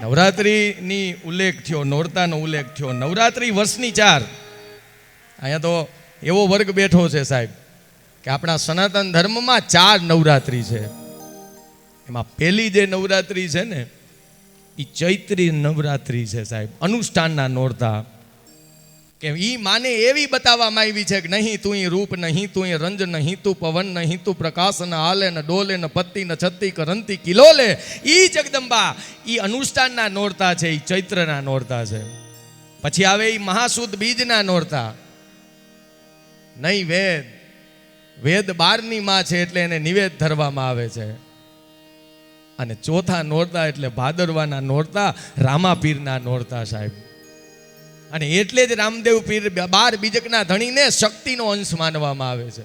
નવરાત્રિની ઉલ્લેખ થયો, નોરતાનો ઉલ્લેખ થયો. નવરાત્રિ વર્ષની ચાર. અહીંયા તો એવો વર્ગ બેઠો છે સાહેબ, કે આપણા સનાતન ધર્મમાં ચાર નવરાત્રિ છે. એમાં પહેલી જે નવરાત્રિ છે ને એ ચૈત્રી નવરાત્રિ છે સાહેબ. અનુષ્ઠાનના નોરતા. કે ઈ માને એવી બતાવવામાં આવી છે કે નહીં, તું રૂપ નહીં, તું રંજ નહીં, તું પવન નહીં, તું પ્રકાશ ન હાલે, ને ડોલે, ને પત્તી, ને છત્તી, કરંતી, કિલોલે. ઈ જગદંબા, ઈ અનુષ્ઠાનના નોરતા છે, ઈ ચૈત્રના નોરતા છે. પછી આવે ઈ મહાસુદ બીજના નોરતા. નહીં વેદ. વેદ બારની માં છે એટલે એને નિવેદ ધરવામાં આવે છે. અને ચોથા નોરતા એટલે ભાદરવાના નોરતા, રામાપીરના નોરતા સાહેબ. અને એટલે જ રામદેવ પીર બાર બીજકના ધણીને શક્તિનો અંશ માનવામાં આવે છે.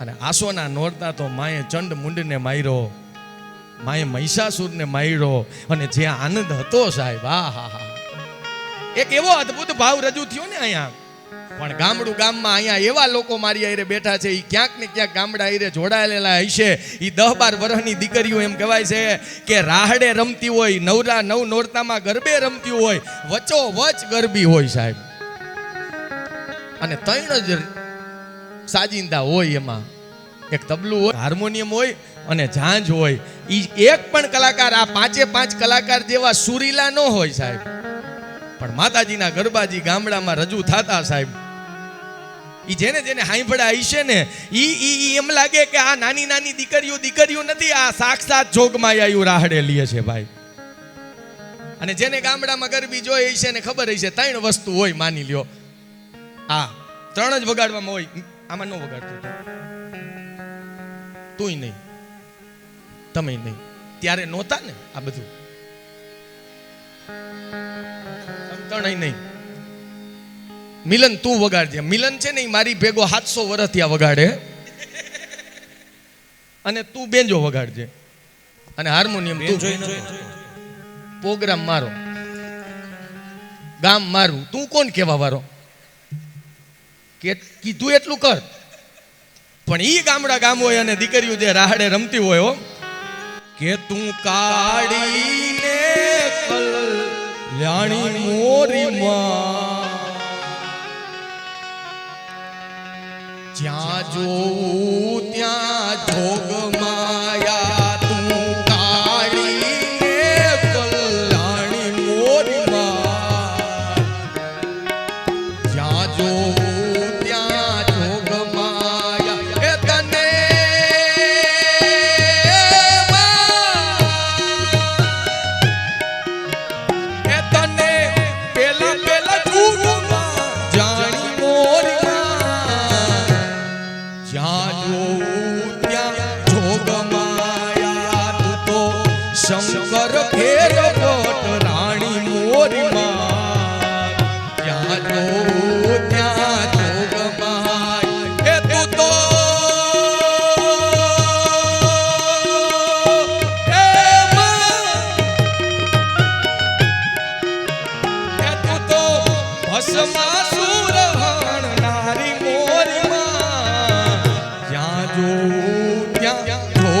અને આસોના નોરતા તો માએ ચંડ મુંડને માર્યો, માએ મહિષાસુરને માર્યો, અને જે આનંદ હતો સાહેબ આ હા હા એક એવો અદ્ભુત ભાવ રજૂ થયો ને અહીંયા. પણ ગામડું ગામમાં અહીંયા એવા લોકો મારી આરે બેઠા છે એ ક્યાંક ને ક્યાંક ગામડા આરે જોડાયેલા હશે. એ દહ બાર વર્ષની દીકરીઓ એમ કહેવાય છે કે રાહડે રમતી હોય, નવરા નવ નોરતામાં ગરબે રમતી હોય, વચો વચ ગરબી હોય સાહેબ. અને ત્રણ જ સાજિંદા હોય એમાં. એક તબલું હોય, હાર્મોનિયમ હોય અને ઝાંઝ હોય. એ એક પણ કલાકાર, આ પાંચે પાંચ કલાકાર જેવા સુરીલા ન હોય સાહેબ. પણ માતાજીના ગરબાજી ગામડામાં રજૂ થતા સાહેબ. ઈ જેને જેને હાંભળા હશે ને એ ઈ એમ લાગે કે આ નાની નાની દીકરીઓ દીકરીઓ નથી, આ સાક્ષાત જોગમાં આયુ રાહડે લીએ છે ભાઈ. અને જેને ગામડામાં ગરબી જોઈ હશે ને ખબર હશે, ત્રણ વસ્તુ હોય માની લ્યો. હા ત્રણ જ વગાડવામાં હોય આમાં ન વગાડતું તુંય નહીં તમે નહીં. ત્યારે નહોતા ને આ બધું. ત્રણેય નહીં. મિલન તું વગાડજે. મિલન છે ને મારી ભેગો સાતસો વર્ષ ત્યાં વગાડે. અને તું બેંજો વગાડજે. અને હાર્મોનિયમ તું પ્રોગ્રામ મારો. ગામ મારું. તું કોણ કેવા વાળો કે કીધું એટલું કર. પણ ઈ ગામડા ગામ હોય અને દીકરીઓ જે રાહડે રમતી હોય હો કે તું કાઢીને કલ્યાણી મોરી માં જ્યાં જોઉં ત્યાં જોગ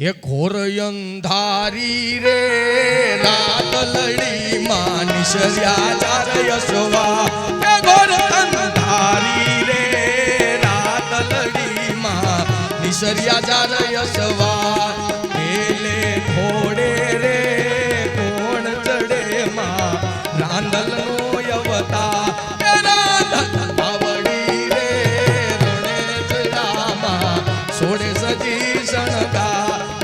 हे घोरयंधारी रे दातलडी मानिष व्याचार यशवा हे घोरयंधारी रे दातलडी मानिष व्याचार यशवा मेले घोडे रे कोण चढे मा रांदल नो यवता आवडी रे रणच डामा सोडे सजी सणका.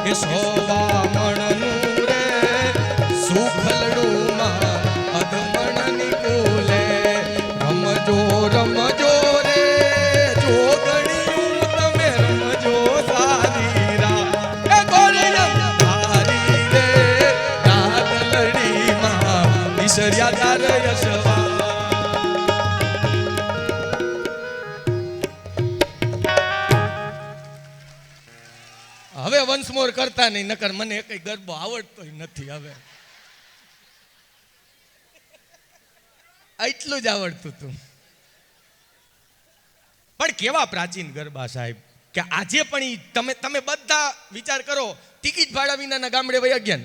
રે રણે ચડામાં સોડે સજી શણગા એ સોવા મણનું રે. સુખલડું માં અધમણ નિકોલે રમજો રમજો રે. જોગણિયું તમે રમજો સારી રા એ ગોળિયમ તારી રે. રાત લડી માં ઈશ્વર્યા તાર યશવા. હવે વંશ મોર કરતા નહીં, નકર મને એકય ગરબો આવડતો નથી હવે. એટલું જ આવડતું હતું પણ કેવા પ્રાચીન ગરબા સાહેબ? કે આજે પણ ઈ તમે તમે બધા વિચાર કરો, ટિકિટ ભાડા વિનાના ગામડે વયા ગયા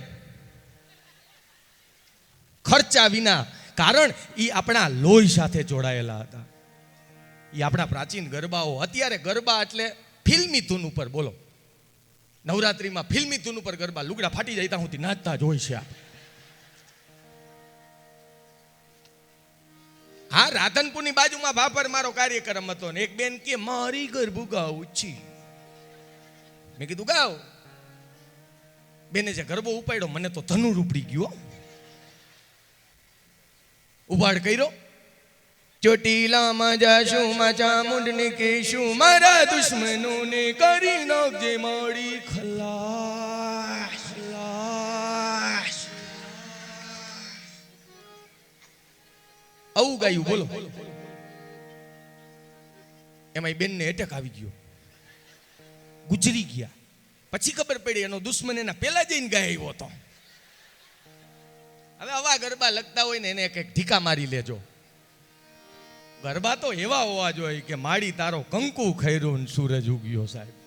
ખર્ચા વિના. કારણ એ આપણા લોહી સાથે જોડાયેલા હતા. એ આપણા પ્રાચીન ગરબાઓ. અત્યારે ગરબા એટલે ફિલ્મી ધૂન ઉપર, બોલો. નવરાત્રિમાં ફિલ્મી ધૂન ઉપર ગરબા, લુગડા ફાટી જાય ત્યાં સુધી નાચતા જ હોય છે આ હા, રાધનપુરની બાજુમાં ભાપર મારો કાર્યક્રમ હતો ને એક બેન કે, મારી ગરબુ ગાવું છે. મેં કીધું ગાવ બેને જે ગરબો ઉપાડ્યો, મને તો ધનુર ઉપડી ગયો ઉભાડ કર્યો. ચોટીલામાં જાશું, માં ચામુંડને કેશું મારા દુશ્મનોને કરી નાખજે, મારી ખલાસ આવું ગાયું, બોલો. એમાં બેનને એટેક આવી ગયો. ગુજરી ગયા. પછી ખબર પડી એનો દુશ્મન એના પહેલા જઈને ગાય હતો. હવે આવા ગરબા લગતા હોય ને એને એક ઢીકા મારી લેજો. ગરબા તો એવા હોવા જોઈએ કે માડી તારો કંકુ ખૈરું સૂરજ ઉગ્યો સાહેબ.